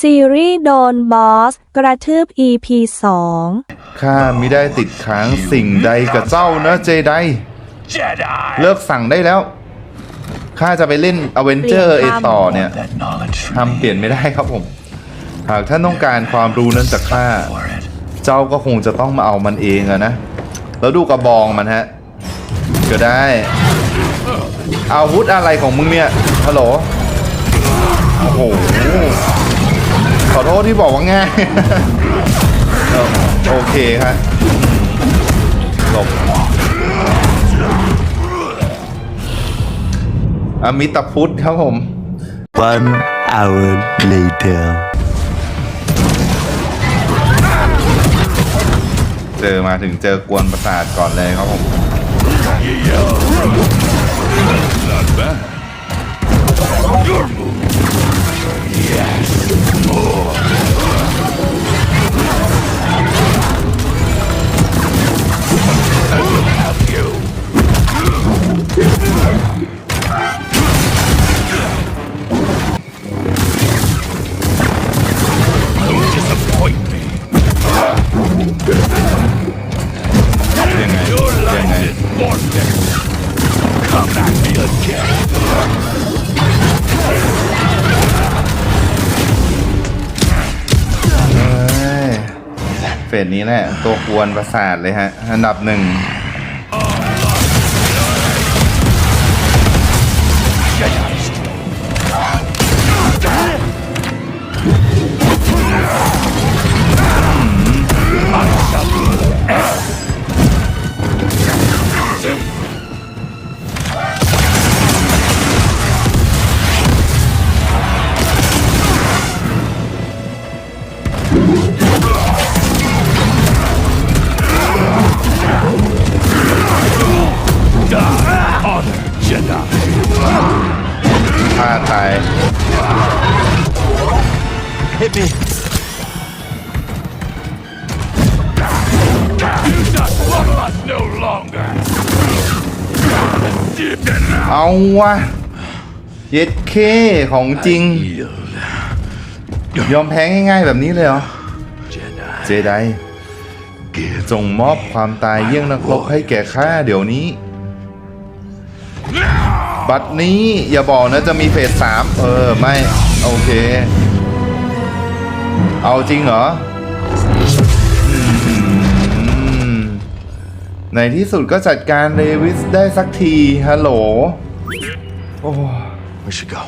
ซีรีส์โดนบอส กระทืบ EP 2 ข้ามิได้ติดค้างสิ่งใดกับเจ้านะเจได Jedi. เลิกสั่งได้แล้ว ข้าจะไปเล่นอเวนเจอร์เปเอลี่ยนคำต่อเนี่ย That knowledge from ทำเปลี่ยนไม่ได้ครับผม หากท่านต้องการความรู้นั้นจากข้า for it. เจ้าก็คงจะต้องมาเอามันเองอะนะ แล้วดูกระบองมันฮะ ก็ได้ อาวุธอะไรของมึงเนี่ย ฮัลโหล โอ้โห ขอโทษที่บอกว่าง่ายเออโอเคครับหลบอมิตรพุทธครับผม One hour later. เจอมาถึงเจอกวนประสาทก่อนเลยครับผม ยังไงยังไงเอ้ยเฟสนี้แหละ ตัวควรประสาทเลยฮะ อันดับหนึ่ง Hit me. Do not love us no longer. เอาวะเย็ดเคของจริง ยอมแพ้ง่ายๆแบบนี้เลยเหรอ เจไดจงมอบความตายเยี่ยงนักรบให้แก่ข้าเดี๋ยวนี้ บัดนี้อย่าบอกนะจะมีเฟสสามเออ ไม่ โอเค เอาจริงเหรอ ในที่สุดก็จัดการเลวิสได้สักที ฮัลโหล โอ้ We should go.